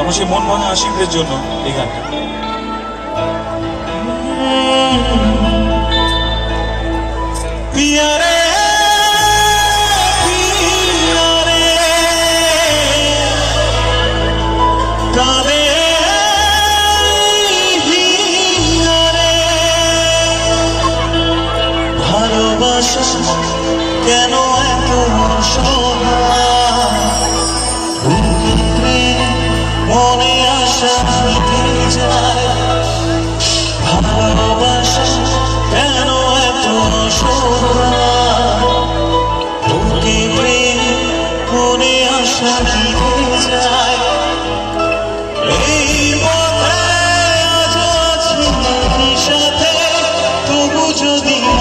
তখন মন ভাঙা আশিকদের জন্য এই গানটা কেন এত অসহায় ভালোবাসা নিভে যায় ভালোবাসা কেন এত বুকে প্রেম মনে আশা নিভে যায় সাথে তবু যদি